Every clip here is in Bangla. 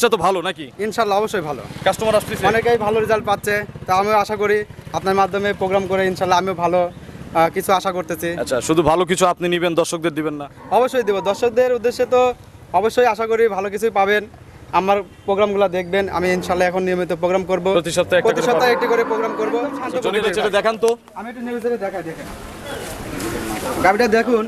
সেটা তো ভালো নাকি? ইনশাল্লাহ অবশ্যই ভালো। কাস্টমার আসতেছে। অনেকেই ভালো রেজাল্ট পাচ্ছে তা আমিও আশা করি আপনার মাধ্যমে প্রোগ্রাম করে ইনশাল্লাহ আমিও ভালো কিছু আশা করতেছি। আচ্ছা শুধু ভালো কিছু আপনি নিবেন দর্শকদের দিবেন না? অবশ্যই দেবো। দর্শকদের উদ্দেশ্যে তো অবশ্যই আশা করি ভালো কিছুই পাবেন। আমার প্রোগ্রামগুলো দেখবেন আমি ইনশাল্লাহ এখন নিয়মিত প্রোগ্রাম করব। প্রতি সপ্তাহে একটা প্রতি সপ্তাহে। একটি করে প্রোগ্রাম করব। ছেলে দেখান। তো। আমি একটু নিউজ থেকে দেখাই দেখেন। গাড়িটা দেখুন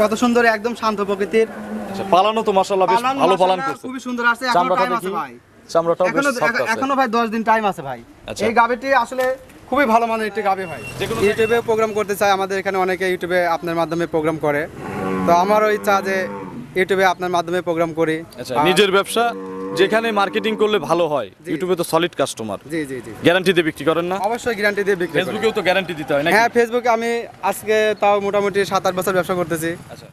কত সুন্দর একদম শান্ত প্রকৃতির। আচ্ছা পালানো তো মাশাআল্লাহ বেশ ভালো পালান করছে। খুবই সুন্দর আছে এখনও টাইম আছে ভাই। চামড়াটাও বেশ সফট আছে। এখনও ভাই 10 দিন টাইম আছে ভাই। আচ্ছা। এই গাবিটি আসলে খুবই ভালো মানের একটি গাবি ভাই। যেকোনো ইউটিউবে প্রোগ্রাম করতে চাই আমাদের এখানে অনেকে ইউটিউবে আপনার মাধ্যমে প্রোগ্রাম করে। তো আমারও ইচ্ছা যে ইউটিউবে আপনার মাধ্যমে প্রোগ্রাম করি। আচ্ছা নিজের ব্যবসা যেখানে মার্কেটিং করলে ভালো হয়। ইউটিউবে তো সলিড কাস্টমার জি জি জি। গ্যারান্টি দিয়ে বিক্রি করেন না? অবশ্যই গ্যারান্টি দিয়ে বিক্রি ফেসবুকেও তো গ্যারান্টি দিতে হয় নাকি? হ্যাঁ ফেসবুকে আমি আজকে তাও মোটামুটি সাত আট বছর ব্যবসা করতেছি। আচ্ছা।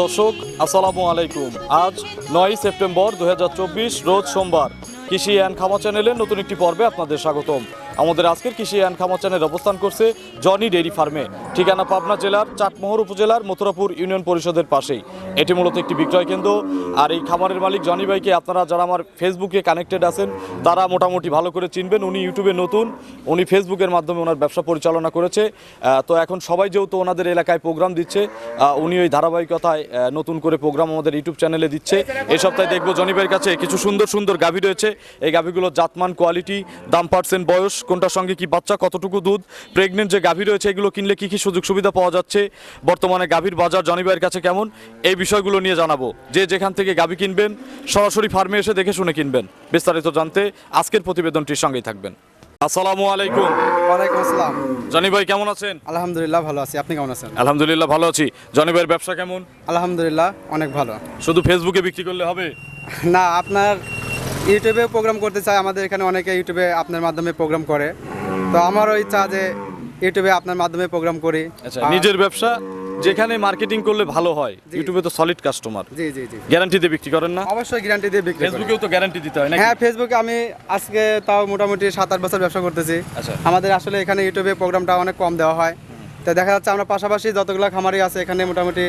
দর্শক আসসালামু আলাইকুম। আজ নয় সেপ্টেম্বর দুহাজার চব্বিশ রোজ সোমবার। কৃষি অ্যান্ড খামা চ্যানেলের নতুন একটি পর্বে আপনাদের স্বাগতম। আমাদের আজকের কৃষি অ্যান্ড খামা চ্যানেল অবস্থান করছে জনি ডেইরি ফার্মে, ঠিকানা পাবনা জেলার চাটমোহর উপজেলার মথুরাপুর ইউনিয়ন পরিষদের পাশেই। এটি মূলত একটি বিক্রয় কেন্দ্র, আর এই খামারের মালিক জনি ভাইকে আপনারা যারা আমার ফেসবুকে কানেক্টেড আছেন, তারা মোটামুটি ভালো করে চিনবেন, উনি ইউটিউবে নতুন, উনি ফেসবুকের মাধ্যমে ওনার ব্যবসা পরিচালনা করেছে। তো এখন সবাই যেহেতু ওনাদের এলাকায় প্রোগ্রাম দিচ্ছে উনি ওই ধারাবাহিকতায় নতুন করে প্রোগ্রাম আমাদের ইউটিউব চ্যানেলে দিচ্ছে। এই সপ্তাহে দেখব জনি ভাইয়ের কাছে কিছু সুন্দর সুন্দর গাভী রয়েছে এই গাভীগুলোর জাতমান কোয়ালিটি দাম পার্সেন্ট বয়স কোনটার সঙ্গে কি বাচ্চা কতটুকু দুধ প্রেগনেন্ট যে গাভী রয়েছে এগুলো কিনলে কি কি সুযোগ সুবিধা পাওয়া যাচ্ছে বর্তমানে গাভীর বাজার জনিবাইয়ের কাছে কেমন এই বিষয়গুলো নিয়ে জানাব। যে যেখান থেকে গাভী কিনবেন সরাসরি ফার্মে এসে দেখে শুনে কিনবেন। বিস্তারিত জানতে আজকের প্রতিবেদনটির সঙ্গেই থাকবেন। আসসালামু আলাইকুম। ওয়ালাইকুম আসসালাম। জনি ভাই কেমন আছেন? আলহামদুলিল্লাহ ভালো আছি। আপনি কেমন আছেন? আলহামদুলিল্লাহ ভালো আছি। জনি ভাইয়ের ব্যবসা কেমন? আলহামদুলিল্লাহ অনেক ভালো। শুধু ফেসবুকে বিক্রি করলে হবে? না আপনার ইউটিউবে প্রোগ্রাম করতে চাই আমাদের এখানে অনেকে ইউটিউবে আপনার মাধ্যমে প্রোগ্রাম করে। তো আমারও ইচ্ছা যে ইউটিউবে আপনার মাধ্যমে প্রোগ্রাম করি। আচ্ছা নিজের ব্যবসা যেখানে মার্কেটিং করলে ভালো হয় ইউটিউবে তো সলিড কাস্টমার জি জি জি। গ্যারান্টি দিয়ে বিক্রি করেন না? অবশ্যই গ্যারান্টি দিয়ে বিক্রি করি। ফেসবুকেও তো গ্যারান্টি দিতে হয় নাকি? হ্যাঁ ফেসবুকে আমি আজকে তাও মোটামুটি সাত আট বছর ব্যবসা করতেছি। আচ্ছা। আমাদের আসলে এখানে ইউটিউবে প্রোগ্রামটা অনেক কম দেওয়া হয়। তো দেখা যাচ্ছে আমরা পাশাপাশি যতগুলো খামারই আছে এখানে মোটামুটি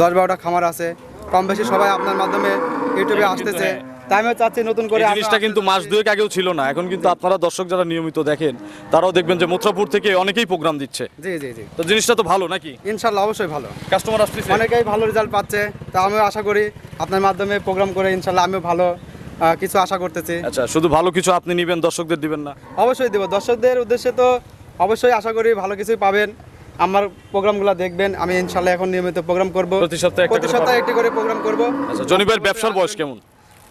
দশ বারোটা খামার আছে। কম বেশি সবাই আপনার মাধ্যমে ইউটিউবে আসতেছে। তাই আমি চাচ্ছি নতুন করে জিনিসটা কিন্তু মাস দুয়েক আগেও ছিল না। এখন কিন্তু আপনারা দর্শক যারা নিয়মিত দেখেন তারাও দেখবেন যে মথুরাপুর থেকে অনেকেই প্রোগ্রাম দিচ্ছে। জি জি জি। তো জিনিসটা তো ভালো নাকি? ইনশাল্লাহ অবশ্যই ভালো। কাস্টমার আসতেছে। অনেকেই ভালো রেজাল্ট পাচ্ছে। তা আমিও আশা করি আপনার মাধ্যমে প্রোগ্রাম করে ইনশাল্লাহ আমিও ভালো কিছু আশা করতেছি। আচ্ছা শুধু ভালো কিছু আপনি নিবেন দর্শকদের দিবেন না? অবশ্যই দেবো। দর্শকদের উদ্দেশ্যে তো অবশ্যই আশা করি ভালো কিছুই পাবেন। আমার প্রোগ্রামগুলো দেখবেন আমি ইনশাল্লাহ এখন নিয়মিত প্রোগ্রাম করব। প্রতি সপ্তাহে প্রতি সপ্তাহে একটি করে প্রোগ্রাম করব। আচ্ছা জনি ভাইয়ের ব্যবসার বয়স কেমন?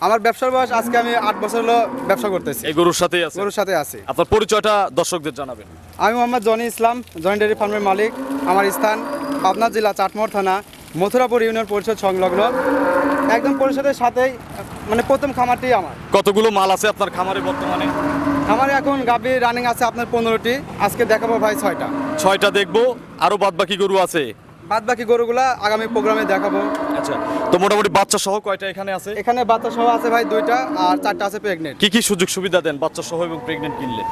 আমার ব্যবসার বয়স আজকে আমি আট বছর হলো ব্যবসা করতেছি। এই গরুর সাথেই আছে? গরুর সাথে আছি। আপনার পরিচয়টা দর্শকদের জানাবেন। আমি Mohammad Johnny Islam joint dairy ফার্মের মালিক। আমার স্থান পাবনা জেলা চাটমোহর থানা মথুরাপুর ইউনিয়ন পরিষদ সংলগ্ন। একদম পরিষদের সাথেই মানে প্রথম খামারটি আমার। কতগুলো মাল আছে আপনার খামারে বর্তমানে? আমার এখন গাবি রানিং আছে আপনার পনেরোটি। আজকে দেখাবো ভাই ছয়টা। ছয়টা দেখব আরও বাদ বাকি গরু আছে? বাদ বাকি গরুগুলা আগামী প্রোগ্রামে দেখাবো। আচ্ছা তো মোটামুটি বাচ্চা সহ কয়টা এখানে আছে? এখানে বাচ্চা সহ আছে ভাই দুইটা আর চারটা আছে প্রেগনেন্ট কি কি সুযোগ সুবিধা দেন বাচ্চা সহ এবং প্রেগনেন্ট কিনলে?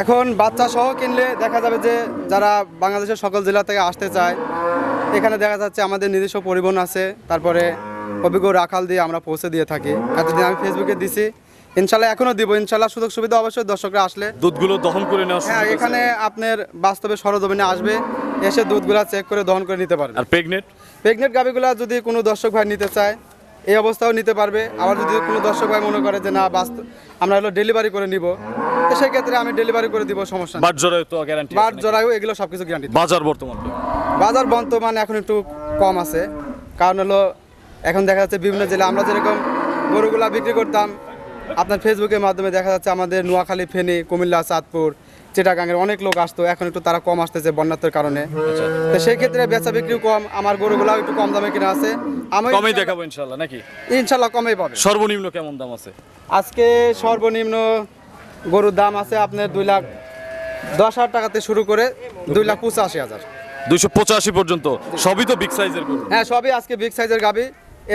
এখন বাচ্চা সহ কিনলে দেখা যাবে যে যারা বাংলাদেশের সকল জেলা থেকে আসতে চায় এখানে দেখা যাচ্ছে আমাদের নিজস্ব পরিবহন আছে তারপরে অভিজ্ঞ রাখাল দিয়ে আমরা পৌঁছে দিয়ে থাকি। এতদিন আমি ফেসবুকে দিছি ইনশাল্লাহ এখনও দিব। ইনশাল্লাহ সুযোগ সুবিধা অবশ্যই দর্শকরা আসলে। দুধগুলো দহন করে নেওয়া হ্যাঁ এখানে আপনার বাস্তবে সরজমিনে আসবে এসে দুধগুলা চেক করে দহন করে নিতে পারবে। আর প্রেগনেন্ট প্রেগনেন্ট গাভিগুলা যদি কোনো দর্শক ভাই নিতে চায় এই অবস্থাও নিতে পারবে। আবার যদি কোনো দর্শক ভাই মনে করে যে না বাস্তব আমরা হলো ডেলিভারি করে নিব তো সেক্ষেত্রে আমি ডেলিভারি করে দিব সমস্যা বাট জোড়ায় তো গ্যারান্টি বাট জরায়ু এগুলো সব কিছু গ্যারান্টি বাজার বর্তমান বাজার বর্তমান এখন একটু কম আছে। কারণ হলো এখন দেখা যাচ্ছে বিভিন্ন জেলা আমরা যেরকম গরুগুলা বিক্রি করতাম আপনার ফেসবুকের মাধ্যমে দেখা যাচ্ছে আমাদের নোয়াখালী ফেনী কুমিল্লা চাঁদপুর চিটাগাঙ্গের অনেক লোক আসতো এখন একটু তারা কম আসতেছে বন্যাতের কারণে। আচ্ছা। তো সেই ক্ষেত্রে বেচা বিক্রি কম আমার গরুগুলাও একটু কম দামে কিনা আছে। আমি কমেই দেখাবো ইনশাল্লাহ নাকি? ইনশাল্লাহ কমেই পাবে। সর্বনিম্ন কেমন দাম আছে? আজকে সর্বনিম্ন গরুর দাম আছে আপনার দুই লাখ দশ হাজার টাকাতে শুরু করে দুই লাখ পঁচাশি হাজার। দুইশো পঁচাশি পর্যন্ত। সবই তো বিগ সাইজের গরু। হ্যাঁ সবই আজকে বিগ সাইজের গাবি।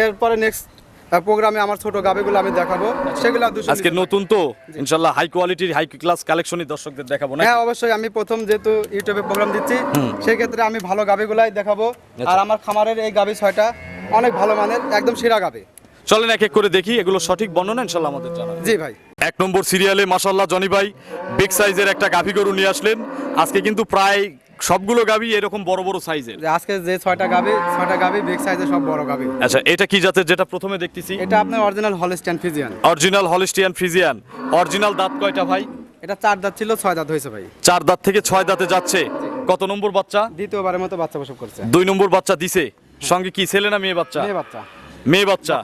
এরপরে নেক্সট প্রোগ্রামে আমার ছোট গাবিগুলো আমি দেখাবো। সেগুলো আজকে নতুন তো? ইনশাল্লাহ হাই কোয়ালিটির হাই ক্লাস কালেকশনই দর্শকদের দেখাবো না হ্যাঁ অবশ্যই। আমি প্রথম যেহেতু ইউটিউবে প্রোগ্রাম দিচ্ছি সেই ক্ষেত্রে আমি ভালো গাবিগুলাই দেখাবো। আর আমার খামারের এই গাবি ছয়টা অনেক ভালো মানের একদম সেরা গাবি। চলেন এক এক করে দেখি এগুলো সঠিক বর্ণনা ইনশাল্লাহ আমাদের জানাবেন জি ভাই। এক নম্বর সিরিয়ালে মাসাল্লাহ জনি ভাই বিগ সাইজের একটা গাভী গরু নিয়ে আসলেন। আজকে কিন্তু প্রায় সবগুলো গাভী এরকম বড় বড় সাইজের আজকে যে ছয়টা গাবি ছয়টা গাবি বিগ সাইজের সব বড় গাবি আচ্ছা এটা কি জাতের যেটা প্রথমে দেখতেছি? এটা আপনার original Holstein Friesian original Holstein Friesian original দাঁত কয়টা ভাই? এটা চার দাঁত ছিল ছয় দাঁত হয়েছে ভাই। চার দাঁত থেকে ছয় দাঁতে যাচ্ছে। কত নম্বর বাচ্চা? দ্বিতীয়বারের মতো বাচ্চা প্রসব করছে। দুই নম্বর বাচ্চা দিছে। সঙ্গে কি ছেলে না মেয়ে বাচ্চা? মেয়ে বাচ্চা। মেয়ে বাচ্চা।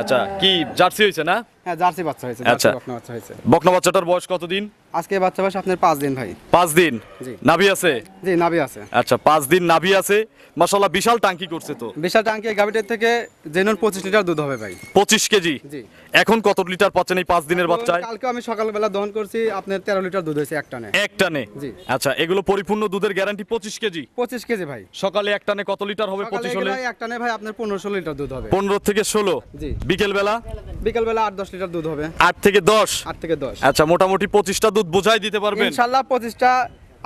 আচ্ছা কি জার্সি হয়েছে না? হ্যাঁ জার্সি বাচ্চা হয়েছে আচ্ছা। বকনা বাচ্চা হয়েছে। বকনা বাচ্চাটার বয়স কতদিন? আজকে বাচ্চা বয়স আপনার পাঁচ দিন ভাই। পাঁচ দিন? নাভি আছে? জি নাভি আছে। আচ্ছা পাঁচ দিন নাভি আছে। মাসাল্লাহ বিশাল টাঙ্কি করছে তো। বিশাল টাঙ্কি গাভিটার থেকে জেনুন পঁচিশ লিটার দুধ হবে ভাই। পঁচিশ কেজি? জি। এখন কত লিটার পাচ্ছেন এই পাঁচ দিনের বাচ্চায়? কালকে আমি সকালবেলা দহন করছি আপনার তেরো লিটার দুধ হয়েছে এক টানে। এক টানে? জি। আচ্ছা এগুলো পরিপূর্ণ দুধের গ্যারান্টি পঁচিশ কেজি? পঁচিশ কেজি ভাই। সকালে এক টানে কত লিটার হবে পঁচিশ হলে? এক টানে ভাই আপনার পনেরো ষোলো লিটার দুধ হবে। পনেরো থেকে ষোলো? জি। বিকেল বেলা বিকালবেলা আট দশ লিটার দুধ হবে। আট থেকে দশ? আট থেকে দশ। আচ্ছা মোটামুটি পঁচিশটা দুধ বোঝাই দিতে পারবেন? ইনশাল্লাহ পঁচিশটা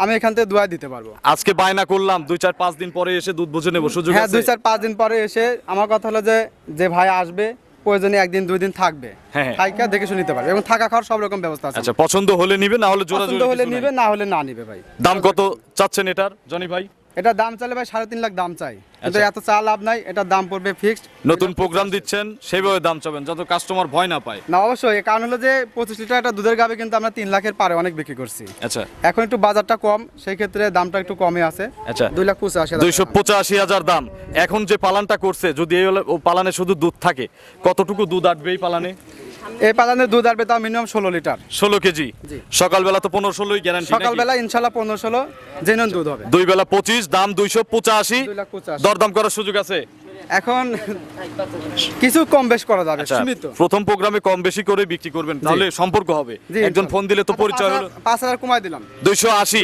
আমি এখান থেকে দুয়াই দিতে পারব। আজকে বায়না করলাম দুই চার পাঁচ দিন পরে এসে দুধ বুঝে নেব সুযোগ হ্যাঁ আছে? দুই চার পাঁচ দিন পরে এসে আমার কথা হলো যে যে ভাই আসবে প্রয়োজনে একদিন দুই দিন থাকবে। হ্যাঁ, হ্যাঁ। থাইকা দেখে শুনে নিতে পারবে এবং থাকা খাওয়ার সব রকম ব্যবস্থা আছে। আচ্ছা পছন্দ হলে নিবে না হলে জোড়া পছন্দ হলে নিবে না হলে না নিবে ভাই। দাম কত চাচ্ছেন এটার জনি ভাই? এটা দাম চাইলে ভাই সাড়ে তিন লাখ দাম চাই। কিন্তু আচ্ছা। এত চা লাভ নাই এটা দাম পড়বে ফিক্সড নতুন প্রোগ্রাম দিচ্ছেন সেইভাবে দাম চাবেন যাতে কাস্টমার ভয় না পায়। না অবশ্যই কারণ হলো যে পঁচিশ লিটার একটা দুধের গাবে কিন্তু আমরা তিন লাখের পারে অনেক বিক্রি করছি। আচ্ছা। এখন একটু বাজারটা কম সেই ক্ষেত্রে দামটা একটু কমে আছে। আচ্ছা। দুই লাখ পঁচাশি দুইশো পঁচাশি হাজার দাম। এখন যে পালানটা করছে যদি এই হলে- ও পালানে শুধু দুধ থাকে কতটুকু দুধ আটবে এই পালানে? এই পালানের দুধ আসবে তাও মিনিমাম ষোলো লিটার। ষোলো কেজি? সকালবেলা তো পনেরো ষোলোই গ্যারান্টি সকালবেলা ইনশাল্লাহ পনেরো ষোলো জেনুন দুধ হবে। দুই বেলা পঁচিশ দাম দুইশো পঁচাশি। দরদাম করার সুযোগ আছে? এখন কিছু কম বেশ করা যাবে আচ্ছা সীমিত। প্রথম প্রোগ্রামে কম বেশি করে বিক্রি করবেন তাহলে সম্পর্ক হবে। একজন ফোন দিলে তো পরিচয় পাঁচ হলো হাজার- কমাই দিলাম। দুইশো আশি।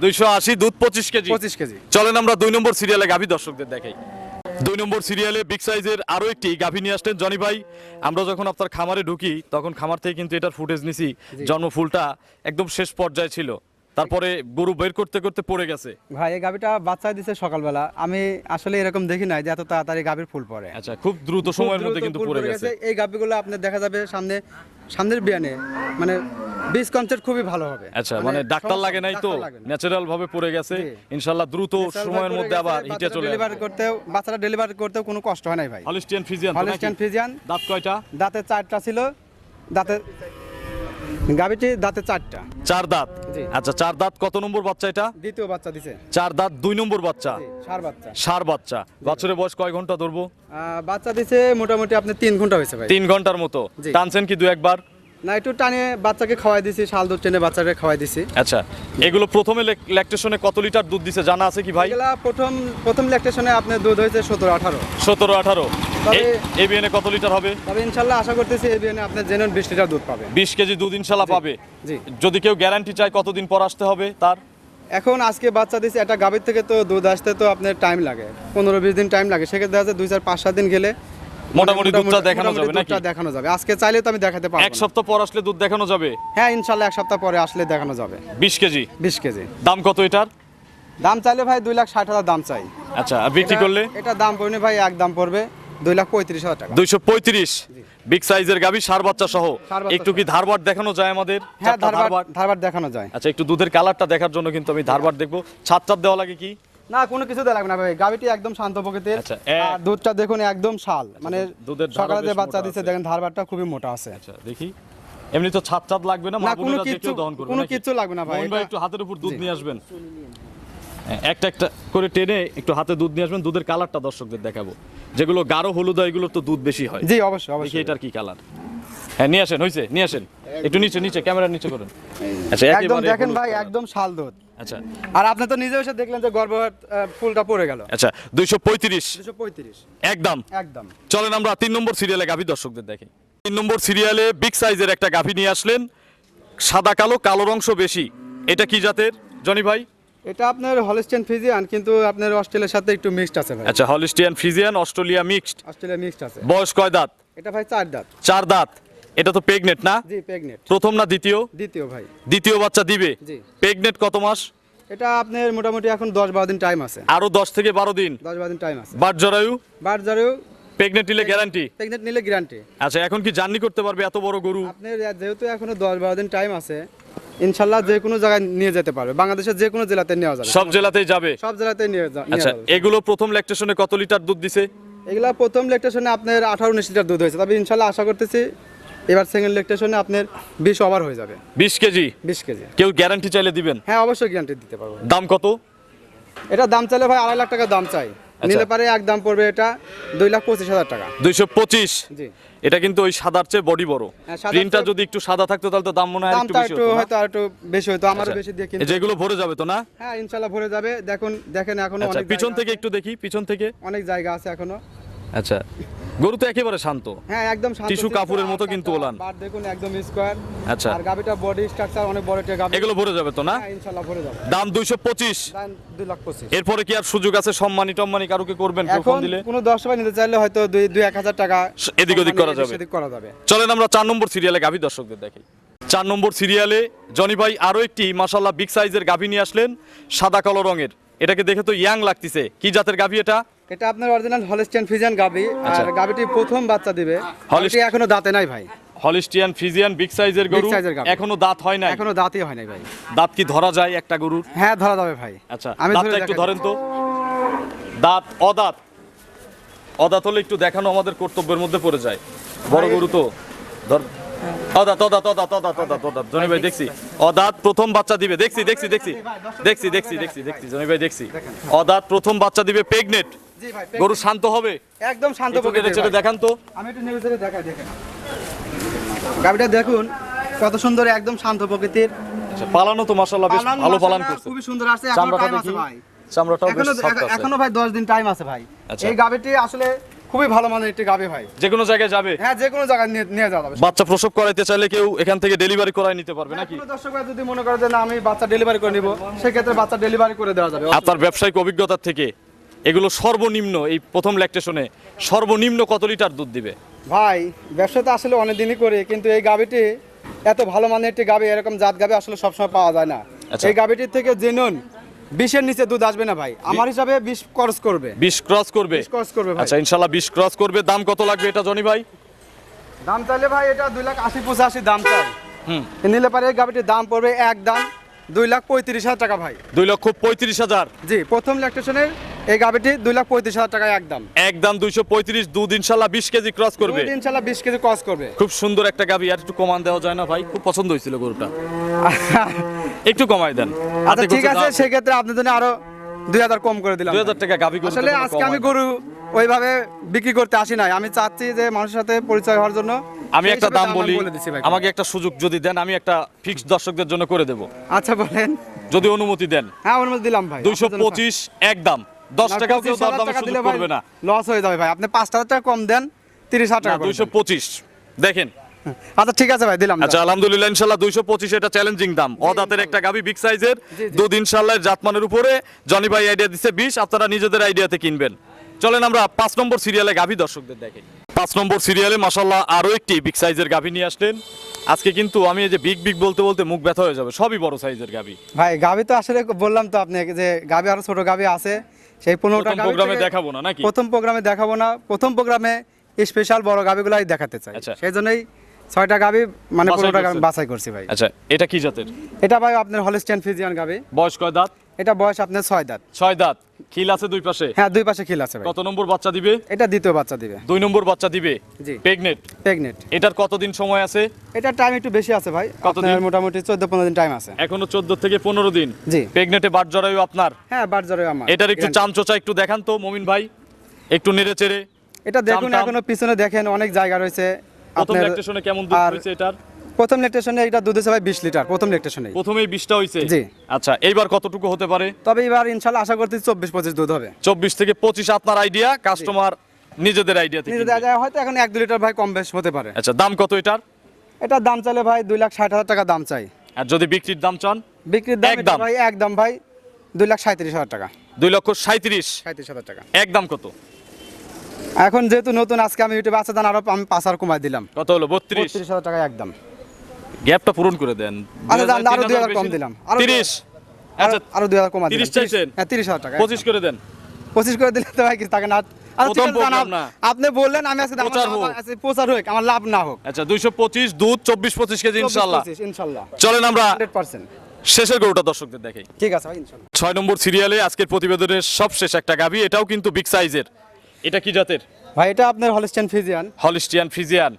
দুইশো আশি দুধ পঁচিশ কেজি। পঁচিশ কেজি। চলেন আমরা দুই নম্বর সিরিয়ালে গাভী দর্শকদের দেখাই। দুই নম্বর সিরিয়ালে বিগ সাইজের আরও একটি গাভী নিয়ে আসলেন জনি ভাই। আমরা যখন আপনার খামারে ঢুকি তখন খামার থেকে কিন্তু এটার ফুটেজ নিছি। জন্মফুলটা একদম শেষ পর্যায়ে ছিল। তারপরে গরু বের করতে করতে পড়ে গেছে। ভাই এই গাভিটা বাচ্চা দিছে সকালবেলা। আমি আসলে এরকম দেখি নাই যে এত তাড়াতাড়ি গাভির ফুল পড়ে। আচ্ছা খুব দ্রুত সময়ের মধ্যে কিন্তু পড়ে গেছে। এই গাভিগুলো আপনার দেখা যাবে সামনে সামনের বিয়ানে। মানে বীজ কনসেপ্ট খুবই ভালো হবে। আচ্ছা মানে ডাক্তার লাগে নাই তো। ন্যাচারাল ভাবে পড়ে গেছে। জি। ইনশাল্লাহ দ্রুত সময়ের মধ্যে আবার হিটে চলে ডেলিভারি করতে বাচ্চাটা ডেলিভারি করতেও কোনো কষ্ট হয় নাই ভাই। হলিস্টিয়ান ফিজিয়ান হলিস্টিয়ান ফিজিয়ান দাঁত কয়টা? দাঁতে চারটা ছিল। দাঁতে গাভিটি দাঁতে চারটা। চার দাঁত? আচ্ছা চার দাঁত কত নম্বর বাচ্চা এটা? দ্বিতীয় বাচ্চা দিছে। চার দাঁত দুই নম্বর বাচ্চা? সার বাচ্চা। সার বাচ্চা। বছরের বয়স কয় ঘণ্টা ধরবো? বাচ্চা দিছে মোটামুটি আপনি তিন ঘণ্টা হয়েছে ভাই। তিন ঘণ্টার মতো। টানছেন কি দু একবার? না একটু টানে বাচ্চাকে খাওয়াই দিছি শাল দুধ টেনে বাচ্চাকে খাওয়াই দিছি। আচ্ছা এগুলো প্রথমে ল্যাকটেশনে কত লিটার দুধ দিছে জানা আছে কি ভাই? প্রথম প্রথম ল্যাকটেশনে আপনার দুধ হয়েছে সতেরো আঠারো। সতেরো আঠারো। এবিএনে কত লিটার হবে? তবে ইনশাল্লাহ আশা করতেছি এই বিয়ানে আপনার জেনুন বিশ লিটার দুধ পাবে। বিশ কেজি দুধ ইনশাল্লাহ পাবে। জি। যদি কেউ গ্যারান্টি চায় কতদিন পর আসতে হবে তার? এখন আজকে বাচ্চা দিচ্ছে একটা গাভীর থেকে তো দুধ আসতে তো আপনার টাইম লাগে। পনেরো বিশ দিন টাইম লাগে। সেক্ষেত্রে দেখা যাচ্ছে দুই চার পাঁচ সাত দিন গেলে মোটামুটি দুধটা দেখানো যাবে নাকি? দুধটা দেখানো যাবে। আজকে চাইলে তো আমি দেখাতে পারব এক সপ্তাহ পর আসলে দুধ দেখানো যাবে? হ্যাঁ ইনশাল্লাহ এক সপ্তাহ পরে আসলে দেখানো যাবে। বিশ কেজি? বিশ কেজি। দাম কত এটার? দাম চাইলে ভাই দুই লাখ ষাট হাজার দাম চাই। আচ্ছা বিক্রি করলে? এটা দাম পড়বে ভাই এক দাম পড়বে। দুই লাখ পঁয়ত্রিশ হাজার টাকা। দুইশো পঁয়ত্রিশ বিগ সাইজের গাভি সার বাচ্চা সহ। একটু কি ধারবাট দেখানো যায় আমাদের? হ্যাঁ চারটা ধারবার ধারবার দেখানো যায়। আচ্ছা একটু দুধের কালারটা দেখার জন্য কিন্তু আমি ধারবাট দেখব। ছাদ চাপ দেওয়া লাগে কি? না কোনো কিছু দেওয়া লাগবে না ভাই। গাভিটি একদম শান্ত প্রকৃতির। আচ্ছা, এক- আর দুধটা দেখুন একদম শাল। মানে দুধের ধারও সকালে যে বেশ বাচ্চা মোটা দিচ্ছে আছে। দেখেন ধারবারটা খুবই মোটা আছে। আচ্ছা দেখি। এমনি তো ছাদ চাঁদ লাগবে না? কোনো যে দহন করবে কোনো নাকি? কিচ্ছু লাগবে না ভাই, মোহন ভাই এটা- একটু হাতের উপর দুধ নিয়ে আসবেন। একটা একটা করে টেনে একটু হাতে দুধ নিয়ে আসবেন। দুধের কালারটা দর্শকদের দেখাবো। যেগুলো গাঢ় হলুদ হয় এগুলোর তো দুধ বেশি হয়। জি অবশ্যই অবশ্যই। এটার কি কালার। হ্যাঁ নিয়ে আসেন হয়েছে নিয়ে আসেন। একটু নিচে নিচে ক্যামেরার নিচে করেন। আচ্ছা একদম দেখেন ভাই একদম শাল দুধ। আচ্ছা। আর আপনি তো নিজে এসে দেখলেন যে গর্ভ ফুলটা পড়ে গেল। আচ্ছা দুইশো পঁয়ত্রিশ। দুশো পঁয়ত্রিশ। একদম। একদম। চলেন আমরা তিন নম্বর সিরিয়ালে গাভী দর্শকদের দেখি। তিন নম্বর সিরিয়ালে বিগ সাইজের একটা গাভী নিয়ে আসলেন। সাদা কালো কালোর অংশ বেশি। এটা কি জাতের? জনি ভাই? এটা আপনার হলিস্টিয়ান ফিজিয়ান কিন্তু আপনার অস্ট্রেলিয়ার সাথে একটু মিক্সড আছে ভাই। আচ্ছা Holstein Friesian Australia mixed Australia mixed আছে। বয়স কয় দাঁত? এটা ভাই চার দাঁত। চার দাঁত। এটা তো প্রেগনেট না? জি প্রেগনেট প্রথম না দ্বিতীয়? দ্বিতীয় ভাই। দ্বিতীয় বাচ্চা দিবে? জি। প্রেগনেট কত মাস? এটা আপনার মোটামুটি এখন দশ বারো দিন টাইম আছে। আরও দশ থেকে বারো দিন। দশ বারো দিন টাইম আছে। বাট জরায়ু? বারজারেও প্রেগনেন্ট নিলে গ্যারান্টি প্রেগনেন্ট নিলে গ্যারান্টি আচ্ছা এখন কি জার্নি করতে পারবে এত বড় গরু? আপনার যেহেতু এখনও দশ বারো দিন টাইম আছে ইনশাল্লাহ যে কোনো জায়গায় নিয়ে যেতে পারবে। বাংলাদেশের যে কোনো জেলাতে নেওয়া যাবে। সব জেলাতেই যাবে? সব জেলাতে নিয়ে যা- নিয়ে আচ্ছা এগুলো প্রথম ল্যাকটেশনে কত লিটার দুধ দিছে? এগুলা প্রথম লেকটেশনে আপনার আঠারো উনিশ লিটার দুধ হয়েছে। তবে ইনশাল্লাহ আশা করতেছি এবার সেকেন্ড লেকটেশনে আপনার বিশ ওভার হয়ে যাবে। বিশ কেজি? বিশ কেজি। কেউ গ্যারান্টি চাইলে দিবেন? হ্যাঁ অবশ্যই গ্যারান্টি দিতে পারব। দাম কত? এটা দাম চাইলে ভাই আড়াই লাখ টাকা দাম চাই। আচ্ছা। নিলে পারে এক দাম পড়বে এটা দুই লাখ পঁচিশ হাজার টাকা। দুইশো পঁচিশ? এটা কিন্তু ওই সাদার চেয়ে বডি বড়। হ্যাঁ, প্রিন্টটা যদি একটু সাদা থাকতো তাহলে তো দাম মনে হয় একটু বেশি হতো হয়তো আর একটু বেশি হতো আমারও আচ্ছা, বেশি দিয়ে যেগুলো কিনতে ভরে যাবে তো না? হ্যাঁ ইনশাআল্লাহ ভরে যাবে। দেখুন দেখেন এখনও আচ্ছা অনেক পিছন থেকে একটু দেখি পিছন থেকে। অনেক জায়গা আছে এখনও। আচ্ছা। গরু তো একেবারে শান্ত। হ্যাঁ একদম শান্ত টিস্যু কাপড়ের মতো কিন্তু ওলান। বার দেখুন একদম স্কোয়ার আচ্ছা। আর গাবিটা বডি স্ট্রাকচার অনেক বড় একটা গাবি এগুলো ভরে যাবে তো না? হ্যাঁ ইনশাল্লাহ ভরে যাবে। দাম দুইশো পঁচিশ। দাম দুই লাখ পঁচিশ। এরপরে কি আর সুযোগ আছে? সম্মানী টম্মানি কারুকে করবেন কেউ ফোন এখন দিলে? কোনো দশ টাকা নিতে চাইলে হয়তো দুই দুই এক হাজার টাকা এদিক ওদিক করা যাবে। এদিক করা যাবে। চলেন আমরা চার নম্বর সিরিয়ালে গাভী দর্শকদের দেখি চার নম্বর সিরিয়ালে জনি ভাই আরও একটি মাসাল্লাহ বিগ সাইজের গাভী নিয়ে আসলেন সাদা কালো রঙের। এটাকে দেখে তো ইয়াং লাগতেছে। কি জাতের গাভী এটা? এটা আপনার অরিজিনাল হলিস্টিয়ান ফিজিয়ান গাবি আচ্ছা। আর গাবিটি প্রথম বাচ্চা দিবে। হলস্টি এখনও দাঁতে নাই ভাই। হলিস্টিয়ান ফিজিয়ান বিগ সাইজের গরু এখনও দাঁত হয় না এখনও দাঁতই হয় নাই ভাই। দাঁত কি ধরা যায় একটা গরুর? হ্যাঁ ধরা যাবে ভাই। আচ্ছা আমি দাঁতটা একটু ধরেন তো। দাঁত অদাঁত। অদাঁত হলে একটু দেখানো আমাদের কর্তব্যের মধ্যে পড়ে যায়। বড় গরু তো। ধর অদাঁত অদাঁত অদাঁত অদাঁত অদাঁত অদাঁত জনি ভাই দেখছি। অদাঁত প্রথম বাচ্চা দিবে। দেখছি দেখছি দেখছি। দেখছি দেখছি দেখছি দেখছি। জনি ভাই দেখছি। অদাঁত প্রথম বাচ্চা দিবে প্রেগনেট। গরু শান্ত হবে। একদম শান্ত প্রকৃতির দেখান তো। আমি একটু নেড়ে চেড়ে দেখাই দেখেন। গাবিটা দেখুন কত সুন্দর একদম শান্ত প্রকৃতির। আচ্ছা, পালানো তো মাশাআল্লাহ বেশ ভালো পালান করছে। খুবই সুন্দর আছে এখনও টাইম আছে ভাই। চামড়াটাও বেশ এখনও সফট আছে। এখনও ভাই 10 দিন টাইম আছে ভাই। আচ্ছা। এই গাবিটি আসলে খুবই ভালো মানের একটি গাবি ভাই। যে কোনো জায়গায় যাবে? হ্যাঁ যে কোনো জায়গায় নিয়ে নিয়ে যাওয়া যাবে। বাচ্চা প্রসব করাইতে চাইলে কেউ এখান থেকে ডেলিভারি করাই নিতে পারবে নাকি? কোনো দর্শক ভাই যদি মনে করে যে না আমি বাচ্চা ডেলিভারি করে নিব সেক্ষেত্রে বাচ্চা ডেলিভারি করে দেওয়া যাবে। আপনার ব্যবসায়িক অভিজ্ঞতার থেকে এগুলো সর্বনিম্ন এই প্রথম ল্যাকটেশনে সর্বনিম্ন কত লিটার দুধ দিবে? ভাই ব্যবসা তো আসলে অনেক দিনই করি কিন্তু এই গাবিটি এত ভালো মানের একটি গাবি এরকম জাত গাবি আসলে সবসময় পাওয়া যায় না। আচ্ছা। এই গাবিটির থেকে জেনুন বিশের নিচে দুধ আসবে না ভাই। আমার হিসাবে বিশ ক্রস করবে। বিশ ক্রস করবে? ক্রস করবে আচ্ছা ইনশাল্লাহ বিশ ক্রস করবে। দাম কত লাগবে এটা জনি ভাই? দাম চাইলে ভাই এটা দুই লাখ আশি পঁচাশি দাম চাই। হুম। নিলে পারে এই গাভিটির দাম পড়বে এক দাম দুই লাখ পঁয়ত্রিশ হাজার টাকা ভাই। দুই লক্ষ পঁয়ত্রিশ হাজার। জি প্রথম ল্যাকটেশনের এই গাবিটি দুই লাখ পঁয়ত্রিশ হাজার টাকা একদম এক দাম দুইশো পঁয়ত্রিশ দুধ ইনশাল্লাহ বিশ কেজি ক্রস করবে। ইনশাল্লাহ বিশ কেজি কস করবে। খুব সুন্দর একটা গাবি আর একটু কমান দেওয়া যায় না ভাই খুব পছন্দ হয়েছিল গরুটা। একটু কমাই দেন। আচ্ছা ঠিক আছে সেক্ষেত্রে আপনার জন্য আরও দুই হাজার কম করে দিলাম। দুই হাজার টাকা গাবি আসলে আজকে আমি গরু ওইভাবে বিক্রি করতে আসি নাই। আমি চাচ্ছি যে মানুষের সাথে পরিচয় হওয়ার জন্য আমি একটা দাম বলি আমাকে একটা সুযোগ যদি দেন আমি একটা ফিক্সড দর্শকদের জন্য করে দেব। আচ্ছা বলেন। যদি অনুমতি দেন। হ্যাঁ অনুমতি দিলাম ভাই। দুইশো পঁচিশ এক দাম। দশ কেউ টাকা সুযোগ করবে না। লস হয়ে যাবে ভাই। আপনি পাঁচ হাজার টাকা কম দেন তিরিশ হাজার টাকা দুইশো। পঁচিশ। দেখেন। আচ্ছা ঠিক আছে ভাই দিলাম আচ্ছা আলহামদুলিল্লাহ দুইশো পঁচিশ এটা চ্যালেঞ্জিং দাম। অদাতের একটা গাবি বিগ সাইজের। দুধ জাতমানের উপরে। জনি ভাই আইডিয়া দিচ্ছে বিশ আপনারা নিজেদের আইডিয়াতে কিনবেন। চলেন আমরা পাঁচ নম্বর সিরিয়ালে গাভী দর্শকদের দেখি পাঁচ নম্বর সিরিয়ালে মাসাল্লাহ আরও একটি বিগ সাইজের গাভী নিয়ে আসলেন। আজকে কিন্তু আমি এই যে বিগ বিগ বলতে বলতে মুখ ব্যথা হয়ে যাবে। সবই বড় সাইজের গাভী। ভাই গাবি তো আসলে বললাম তো আপনাকে যে গাবি আরও ছোট গাবি আছে। সেই পনেরোটা প্রোগ্রামে দেখাবো না নাকি প্রথম প্রোগ্রামে দেখাবো না প্রথম প্রোগ্রামে স্পেশাল বড় গাভিগুলাই দেখাতে চাই আচ্ছা। সেই জন্যই ছয়টা গাভি মানে বাছাই পনেরোটা গাভি বাছাই করছি ভাই। আচ্ছা এটা কি জাতের? এটা ভাই আপনার হলিস্টিয়ান ফিজিয়ান গাভি বয়স কয় দাঁত? এটা বয়স আপনার ছয় দাঁত। ছয় দাঁত। খিল আছে দুই পাশে? হ্যাঁ দুই পাশে খিল আছে ভাই। কত নম্বর বাচ্চা দিবে? এটা দ্বিতীয় বাচ্চা দিবে। দুই নম্বর বাচ্চা দিবে? জি। প্রেগনেট প্রেগনেন্ট এটার কতদিন সময় আছে? এটা টাইম একটু বেশি আছে ভাই। কতদিন? মোটামুটি চোদ্দ পনেরো দিন টাইম আছে। এখনও চোদ্দ থেকে পনেরো দিন। জি। প্রেগনেটে বাট জরায়ু আপনার? হ্যাঁ বার জরে আমার। এটার একটু। চামচোচা একটু দেখান তো মমিন ভাই। একটু নেড়ে চেড়ে। এটা দেখুন এখনও পিছনে দেখেন অনেক জায়গা রয়েছে। প্রথম ল্যাকটেশনে কেমন দুধ হয়েছে এটার? প্রথম লেকটেশনে এটা দুধ ভাই বিশ লিটার প্রথম লেকটেশনে প্রথমেই বিশটা হয়েছে? জি। আচ্ছা এইবার কতটুকু হতে পারে? তবে এবার ইনশাল্লাহ আশা করতেছি চব্বিশ পঁচিশ দুধ হবে। চব্বিশ থেকে পঁচিশ আপনার আইডিয়া কাস্টমার নিজেদের আইডিয়া থেকে নিজে দেখা যায় হয়তো এখন এক দু লিটার ভাই কম বেশ হতে পারে। আচ্ছা দাম কত এটার? এটার দাম চাইলে ভাই দুই লাখ ষাট হাজার টাকা দাম চাই। আর যদি বিক্রির দাম চান? বিক্রির দাম একদম। ভাই একদম ভাই দুই লাখ সাঁত্রিশ হাজার টাকা। দুই লক্ষ সাঁত্রিশ সাঁত্রিশ হাজার টাকা। একদম কত? এখন যেহেতু নতুন আজকে আমি ইউটিউবে আছে দান আরও আমি পাঁচ আর কমাই দিলাম। কত হলো? বত্রিশ? বত্রিশ হাজার টাকা একদম। গ্যাপটা পূরণ করে দেন। আচ্ছা, দাম আরও 2000, 2000 কম দিলাম। তিরিশ? আরো- আচ্ছা আরও দুই হাজার দিলাম। 30 চাইছেন? হ্যাঁ তিরিশ হাজার টাকা পঁচিশ করে দেন। পঁচিশ করে দিলে তো ভাই কিছু না? আচ্ছা, না। আপনি বললেন আমি আজকে প্রচার হোক। প্রচার হোক আমার লাভ না হোক। আচ্ছা দুইশো পঁচিশ দুধ চব্বিশ পঁচিশ কেজি ইনশাল্লাহ। ইনশাল্লাহ। চলেন আমরা হান্ড্রেড পার্সেন্ট। শেষের গরুটা দর্শকদের দেখাই। ঠিক আছে ছয় নম্বর সিরিয়ালে আজকের প্রতিবেদনের সবশেষ একটা গাভি এটাও কিন্তু বিগ সাইজের এটা কি জাতের? ভাই এটা আপনার হলিস্টেন ফিজিয়ান হলিস্টিয়ান ফিজিয়ান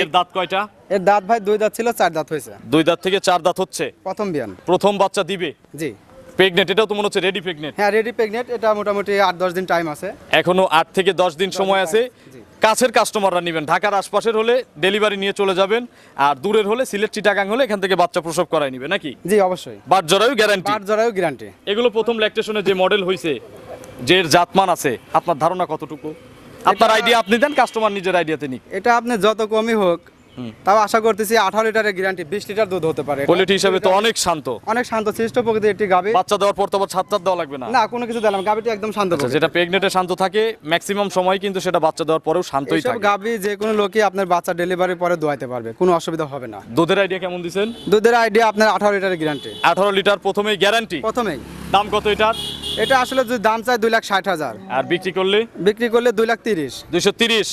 এর দাঁত কয়টা? এর দাঁত ভাই দুই দাঁত ছিল চার দাঁত হয়েছে। দুই দাঁত থেকে চার দাঁত হচ্ছে? প্রথম বিয়ান। প্রথম বাচ্চা দিবে? জি। প্রেগনেন্ট এটাও তো মনে হচ্ছে রেডি প্রেগনেন্ট হ্যাঁ রেডি প্রেগনেন্ট এটা মোটামুটি আট দশ দিন টাইম আছে। এখনও আট থেকে দশ দিন সময় আছে। কাছের কাস্টমাররা নেবেন। ঢাকার আশপাশের হলে ডেলিভারি নিয়ে চলে যাবেন। আর দূরের হলে সিলেট চিটাগাং হলে এখান থেকে বাচ্চা প্রসব করাই নিবে নাকি? জি অবশ্যই। বাট জরায়ু গ্যারান্টি পাট জরায়ু গ্যারান্টি এগুলো প্রথম ল্যাকটেশনে যে মডেল হয়েছে যে জাতমান আছে আপনার ধারণা কতটুকু? আপনার আইডিয়া আপনি দেন কাস্টমার নিজের আইডিয়াতে নিক। এটা আপনি যত কমই হোক তাও আশা করতেছি আঠারো লিটারের গ্যারান্টি বিশ লিটার দুধ হতে পারে। কোয়ালিটি হিসাবে তো অনেক শান্ত। অনেক শান্ত সৃষ্ট প্রকৃতির একটি গাবি বাচ্চা দেওয়ার পর তো আবার ছাত্র দেওয়া লাগবে না। না কোনো কিছু দিলাম গাবিটি একদম শান্ত আচ্ছা। যেটা প্রেগনেন্টে শান্ত থাকে ম্যাক্সিমাম সময় কিন্তু সেটা বাচ্চা দেওয়ার পরেও শান্তই থাকে। গাবি যে কোনো লোকই আপনার বাচ্চা ডেলিভারি পরে দোয়াইতে পারবে কোনো অসুবিধা হবে না। দুধের আইডিয়া কেমন দিছেন? দুধের আইডিয়া আপনার আঠারো লিটারের গ্যারান্টি আঠারো লিটার প্রথমেই গ্যারান্টি প্রথমেই। দাম কত এটার? এটা আসলে যদি দাম চাই দুই লাখ ষাট হাজার। আর বিক্রি করলে? বিক্রি করলে দুই লাখ তিরিশ। দুইশো তিরিশ।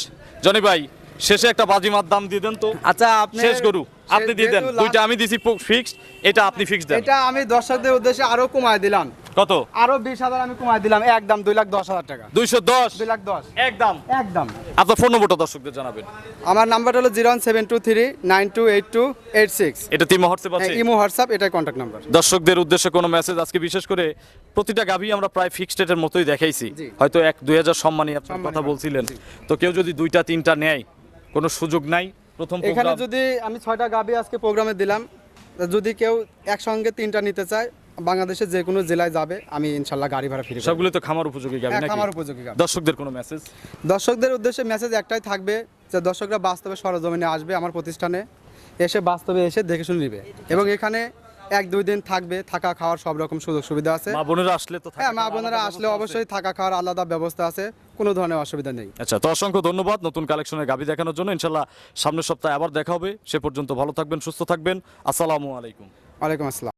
জনি ভাই শেষে একটা বাজিমাত দাম দিয়ে দেন তো। আচ্ছা আপনি শেষ গরু আপনি দিয়ে দেন। দুইটা আমি দিছি ফিক্সড এটা আপনি ফিক্সড দেন। এটা আমি দর্শকদের উদ্দেশ্যে আরও কমায় দিলাম। কত? আরও বিশ হাজার আমি কমায় দিলাম একদম দুই লাখ দশ হাজার টাকা। দুইশো দশ? দুই লাখ দশ। একদম একদম আপনার ফোন নম্বরটা দর্শকদের জানাবেন। আমার নাম্বারটা হলো zero seven two three nine two eight two eight six. এটা তিন হোয়াটসঅ্যাপ আছে? ইমো হোয়াটসঅ্যাপ এটাই কন্ট্যাক্ট নাম্বার দর্শকদের উদ্দেশ্যে কোনো মেসেজ আজকে বিশেষ করে প্রতিটা গাভী আমরা প্রায় ফিক্সড রেটের মতোই দেখাইছি। হয়তো এক দুই হাজার সম্মানী আপনার কথা বলছিলেন। তো কেউ যদি দুইটা তিনটা নেয় কোনো সুযোগ নাই প্রথম এখানে যদি আমি ছয়টা গাবি আজকে প্রোগ্রামে দিলাম যদি কেউ একসঙ্গে তিনটা নিতে চায় বাংলাদেশের যে কোনো জেলায় যাবে আমি ইনশাল্লাহ গাড়ি ভাড়া ফিরে সবগুলো তো খামার উপযোগী গাভী নাকি? আমার উপযোগী গাবি। দর্শকদের কোনো মেসেজ দর্শকদের উদ্দেশ্যে মেসেজ একটাই থাকবে যে দর্শকরা বাস্তবে সরজমিনে আসবে আমার প্রতিষ্ঠানে এসে বাস্তবে এসে দেখে শুনে নিবে। এবং এখানে এক দুই দিন থাকবে থাকা খাওয়ার সব রকম সুযোগ সুবিধা আছে। মা বোনেরা আসলে তো হ্যাঁ মা বোনেরা আসলে অবশ্যই থাকা খাওয়ার আলাদা ব্যবস্থা আছে কোনো ধরনের অসুবিধা নেই। আচ্ছা তো অসংখ্য ধন্যবাদ নতুন কালেকশনের গাবি দেখানোর জন্য। ইনশাল্লাহ সামনের সপ্তাহে আবার দেখা হবে। সে পর্যন্ত ভালো থাকবেন সুস্থ থাকবেন। আসসালামু আলাইকুম। ওয়ালাইকুম আসসালাম।